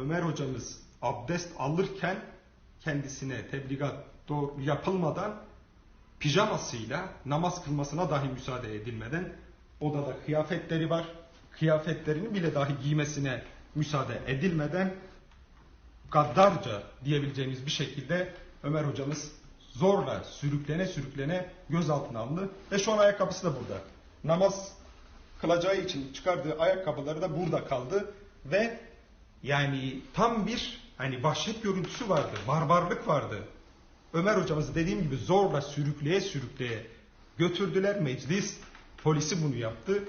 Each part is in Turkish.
Ömer hocamız abdest alırken kendisine tebligat doğru yapılmadan pijamasıyla namaz kılmasına dahi müsaade edilmeden odada kıyafetleri var. Kıyafetlerini bile dahi giymesine müsaade edilmeden gaddarca diyebileceğimiz bir şekilde Ömer hocamız zorla sürüklene sürüklene gözaltına alındı ve şu an ayakkabısı da burada. Namaz kılacağı için çıkardığı ayakkabıları da burada kaldı ve yani tam bir hani vahşet görüntüsü vardı, barbarlık vardı. Ömer hocamızı dediğim gibi zorla sürükleye sürükleye götürdüler meclis. Polisi bunu yaptı.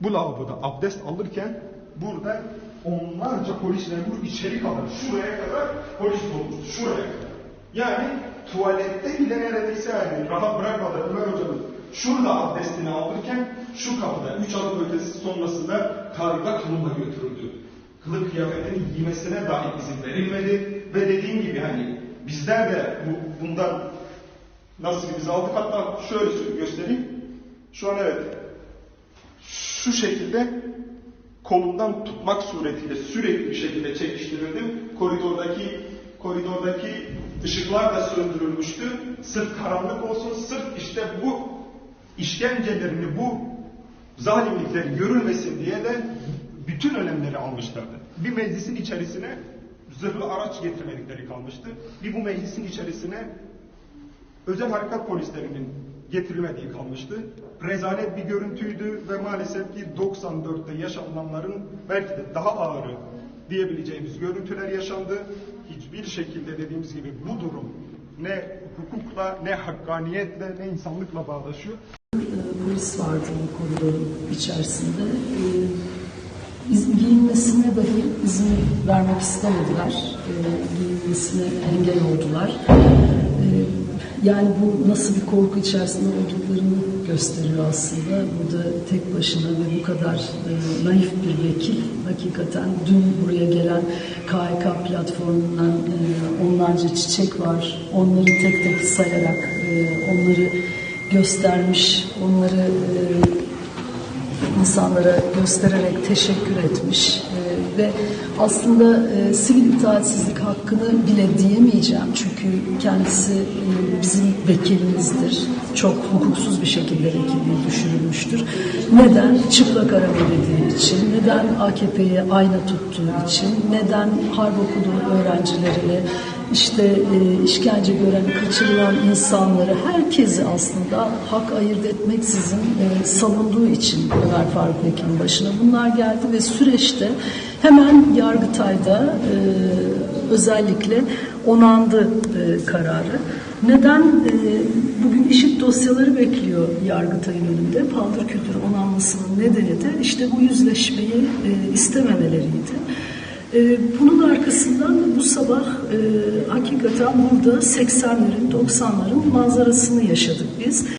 Bu lavaboda abdest alırken burada onlarca polis memuru içeri kadar şuraya kadar polis dolmuştu. Şuraya kadar. Yani tuvalette bile neredeyse yani rahat bırakmadı Ömer hocamız. Şurada abdestini alırken şu kapıda 3 adım ötesi sonrasında karga kılımla götürüldü. Kılık kıyafetini giymesine dahi izin verilmedi ve dediğim gibi hani bizler de bu, bundan nasibimizi aldık hatta şöyle göstereyim. Şu an evet şu şekilde kolundan tutmak suretiyle sürekli bir şekilde çekiştirildim. Koridordaki koridordaki ışıklar da söndürülmüştü. Sırf karanlık olsun, sırf işte bu işkencelerini, bu zalimlikleri görülmesin diye de almışlardı. Bir meclisin içerisine zırhlı araç getirmedikleri kalmıştı. Bir bu meclisin içerisine özel harekat polislerinin getirilmediği kalmıştı. Rezalet bir görüntüydü ve maalesef ki 94'te yaşananların belki de daha ağırı diyebileceğimiz görüntüler yaşandı. Hiçbir şekilde dediğimiz gibi bu durum ne hukukla ne hakkaniyetle ne insanlıkla bağdaşıyor. Ee, polis vardı o koridorun içerisinde. Giyinmesine dahi izin vermek istemediler. Ee, giyinmesine engel oldular. Ee, yani bu nasıl bir korku içerisinde olduklarını gösteriyor aslında. Burada tek başına ve bu kadar e, naif bir vekil hakikaten dün buraya gelen KHK platformundan e, onlarca çiçek var. Onları tek tek sayarak e, onları göstermiş, onları e, insanlara göstererek teşekkür etmiş E, ve aslında e, sivil itaatsizlik hakkını bile diyemeyeceğim çünkü kendisi e, bizim vekilimizdir. Çok hukuksuz bir şekilde vekilliği düşürülmüştür. Neden? Çıplak ara verildiği için, neden AKP'ye ayna tuttuğu için, neden harp okulu öğrencilerine işte e, işkence gören, kaçırılan insanları, herkesi aslında hak ayırt etmeksizin e, savunduğu için Ömer Faruk Vekil'in başına bunlar geldi ve süreçte hemen Yargıtay'da e, özellikle onandı e, kararı. Neden? E, bugün işit dosyaları bekliyor Yargıtay'ın önünde. Paldır küldür onanmasının nedeni de işte bu yüzleşmeyi e, istememeleriydi. Ee, Bunun arkasından bu sabah e, hakikaten burada 80'lerin 90'ların manzarasını yaşadık biz.